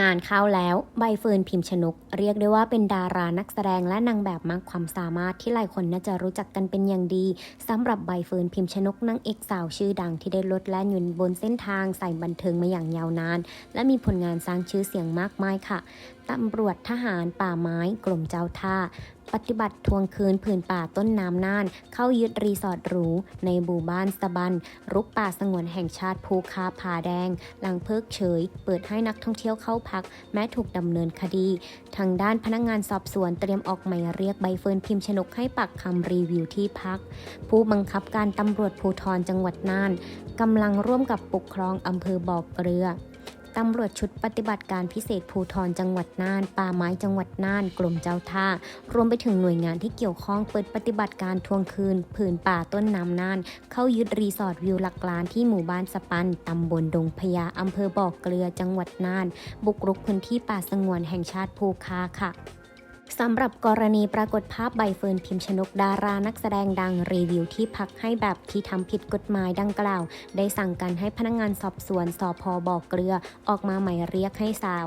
งานเข้าแล้วใบเฟิร์นพิมพ์ชนก เรียกได้ว่าเป็นดารานักแสดงและนางแบบมากความสามารถที่หลายคนน่าจะรู้จักกันเป็นอย่างดีสำหรับใบเฟิร์นพิมพ์ชนกนางเอกสาวชื่อดังที่ได้ลดและยืนบนเส้นทางสายบันเทิงมาอย่างยาวนาน และมีผลงานสร้างชื่อเสียงมากมายค่ะตำรวจทหารป่าไม้กรมเจ้าท่า ปฏิบัติทวงคืนผืนป่าต้นน้ำน่าน เข้ายึดรีสอร์ทหรู ในบูบ้านสะบัน รุกป่าสงวนแห่งชาติภูคาผาแดง หลังเพิกเฉย เปิดให้นักท่องเที่ยวเข้าพัก แม้ถูกดำเนินคดี ทางด้านพนักงานสอบสวนเตรียมออกหมายเรียกใบเฟิร์นพิมพ์ชนกให้ปักคำรีวิวที่พัก ผู้บังคับการตำรวจภูธรจังหวัดน่านกำลังร่วมกับปกครองอำเภอบ่อเกลือ ตำรวจชุดปฏิบัติการพิเศษภูทรจังหวัดน่าน ป่าไม้จังหวัดน่าน กลมเจ้าท่า รวมไปถึงหน่วยงานที่เกี่ยวข้องเปิดปฏิบัติการทวงคืน ผืนป่าต้นน้ำน่าน เข้ายึดรีสอร์ทวิวหลักล้านที่หมู่บ้านสปัน ตำบลดงพญาอำเภอบ่อเกลือจังหวัดน่าน บุกรุกพื้นที่ป่าสงวนแห่งชาติภูคาค่ะ สำหรับกรณีปรากฏภาพใบเฟิร์นพิมพ์ชนกดารานักแสดงดังรีวิวที่พักให้แบบที่ทำผิดกฎหมายดังกล่าว ได้สั่งการให้พนักงานสอบสวนสพบ่อเกลือ ออกมาหมายเรียกให้สาว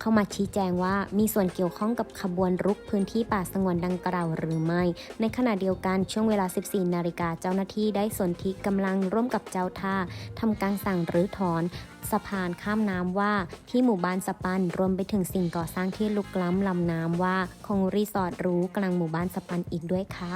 เข้ามาชี้แจงว่ามีส่วนเกี่ยวข้องกับขบวนรุกพื้นที่ป่าสงวนดังกล่าวหรือไม่ ในขณะเดียวกันช่วงเวลา 14 นาฬิกาเจ้าหน้าที่ได้สนธิกำลังร่วมกับเจ้าท่าทำการสั่งรื้อถอน สะพานข้ามน้ำว่า ที่หมู่บ้านสปันรวมไปถึงสิ่งก่อสร้างที่ลุกล้ำลำน้ำว่า ของรีสอร์ทรู้กลางหมู่บ้านสปันอีกด้วยค่ะ